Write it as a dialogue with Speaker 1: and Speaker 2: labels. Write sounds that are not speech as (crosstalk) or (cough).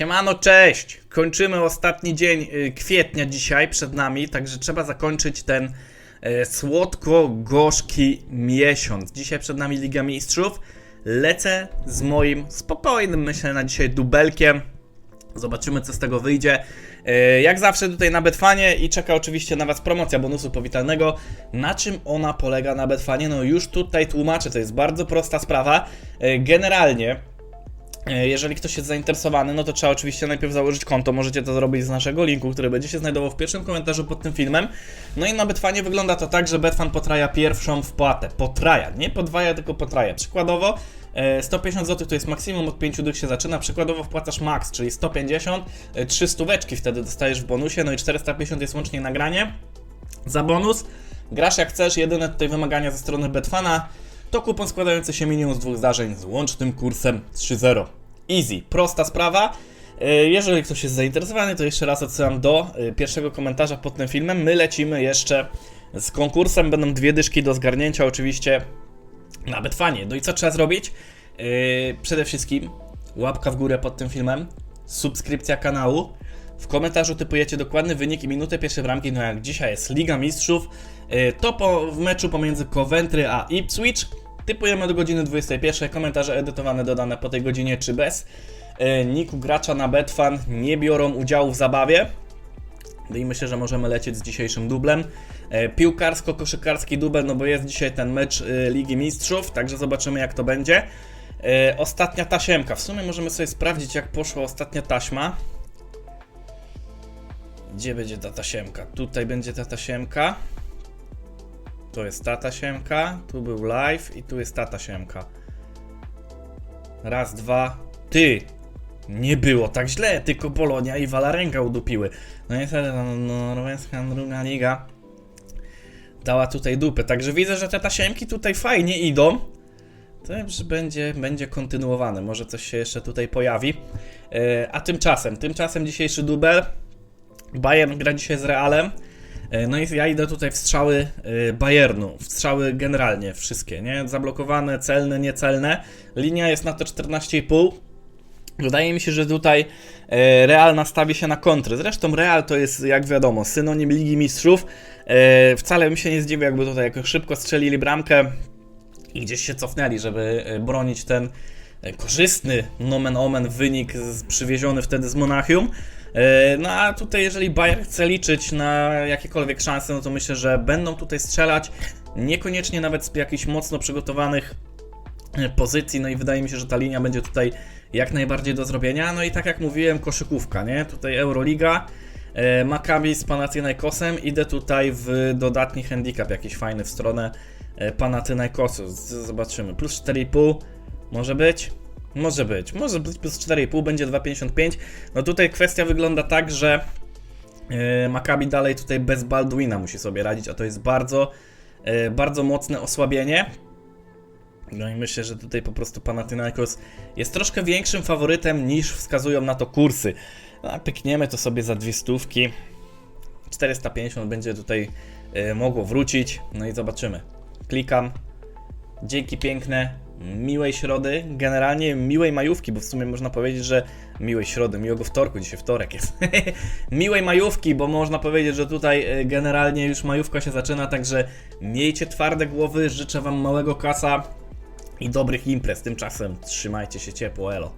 Speaker 1: Siemano, cześć! Kończymy ostatni dzień y, kwietnia dzisiaj przed nami, także trzeba zakończyć ten e, słodko-gorzki miesiąc. Dzisiaj przed nami Liga Mistrzów. Lecę z moim spokojnym, myślę, na dzisiaj dubelkiem. Zobaczymy, co z tego wyjdzie. E, Jak zawsze tutaj na Betfanie i czeka oczywiście na Was promocja bonusu powitalnego. Na czym ona polega na Betfanie? No już tutaj tłumaczę, to jest bardzo prosta sprawa. Generalnie Jeżeli ktoś jest zainteresowany, no to trzeba oczywiście najpierw założyć konto. Możecie to zrobić z naszego linku, który będzie się znajdował w pierwszym komentarzu pod tym filmem. No i na Betfanie wygląda to tak, że Betfan potraja pierwszą wpłatę. Potraja, nie podwaja, tylko potraja. Przykładowo e, 150 zł to jest maksimum, od 5 dych się zaczyna. Przykładowo wpłacasz max, czyli 150, e, 300 weczki wtedy dostajesz w bonusie, no i 450 jest łącznie nagranie. Za bonus grasz jak chcesz, jedyne tutaj wymagania ze strony Betfana to kupon składający się minimum z dwóch zdarzeń z łącznym kursem 3.0. Easy, prosta sprawa. E, Jeżeli ktoś jest zainteresowany, to jeszcze raz odsyłam do e, pierwszego komentarza pod tym filmem. My lecimy jeszcze z konkursem, będą dwie dyszki do zgarnięcia oczywiście na Betfanie. No i co trzeba zrobić? E, Przede wszystkim łapka w górę pod tym filmem, subskrypcja kanału, w komentarzu typujecie dokładny wynik i minutę pierwszej bramki, no jak dzisiaj jest Liga Mistrzów, to po, w meczu pomiędzy Coventry a Ipswich typujemy do godziny 21, komentarze edytowane dodane po tej godzinie czy bez. Yy, Niku gracza na Betfan nie biorą udziału w zabawie. I myślę, że możemy lecieć z dzisiejszym dublem. E, Piłkarsko-koszykarski dubel, no bo jest dzisiaj ten mecz e, Ligi Mistrzów, także zobaczymy jak to będzie. E, Ostatnia tasiemka. W sumie możemy sobie sprawdzić jak poszła ostatnia taśma. Gdzie będzie ta tasiemka? Tutaj będzie ta tasiemka. To jest ta tasiemka, tu był live i tu jest ta tasiemka. Raz, dwa. Ty! Nie było tak źle, tylko Polonia i Walarenga udupiły. No niestety, no, no, norweska druga liga dała tutaj dupę. Także widzę, że te tasiemki tutaj fajnie idą. To już będzie, będzie kontynuowane. Może coś się jeszcze tutaj pojawi. E, a tymczasem, tymczasem dzisiejszy dubel. Bayern gra dzisiaj z Realem. E, No i ja idę tutaj w strzały e, Bayernu, w strzały generalnie wszystkie, nie? Zablokowane, celne, niecelne. Linia jest na to 14,5. Wydaje mi się, że tutaj e, Real nastawi się na kontry. Zresztą Real to jest, jak wiadomo, synonim Ligi Mistrzów. Wcale bym się nie zdziwił, jakby tutaj jakoś szybko strzelili bramkę i gdzieś się cofnęli, żeby bronić ten korzystny nomen omen wynik przywieziony wtedy z Monachium. E, No a tutaj jeżeli Bayern chce liczyć na jakiekolwiek szanse, no to myślę, że będą tutaj strzelać, niekoniecznie nawet z jakichś mocno przygotowanych e, pozycji, no i wydaje mi się, że ta linia będzie tutaj jak najbardziej do zrobienia. No i tak jak mówiłem, koszykówka, nie? Tutaj Euroliga, e, Maccabi z Panathinaikosem, idę tutaj w dodatni handicap jakiś fajny w stronę e, Panathinaikosu. Zobaczymy. Plus 4,5 może być? Może być. Może być plus 4,5, będzie 2,55. No tutaj kwestia wygląda tak, że e, Maccabi dalej tutaj bez Baldwina musi sobie radzić, a to jest bardzo, e, bardzo mocne osłabienie. No i myślę, że tutaj po prostu Panathinaikos jest troszkę większym faworytem niż wskazują na to kursy. No, a pykniemy to sobie za dwie stówki. 450 będzie tutaj e, mogło wrócić. No i zobaczymy. Klikam. Dzięki piękne. Miłej środy. Generalnie miłej majówki, bo w sumie można powiedzieć, że miłej środy, miłego wtorku, dzisiaj wtorek jest. (laughs) miłej majówki, bo można powiedzieć, że tutaj e, generalnie już majówka się zaczyna, także miejcie twarde głowy. Życzę Wam małego kasa i dobrych imprez. Tymczasem trzymajcie się ciepło, elo.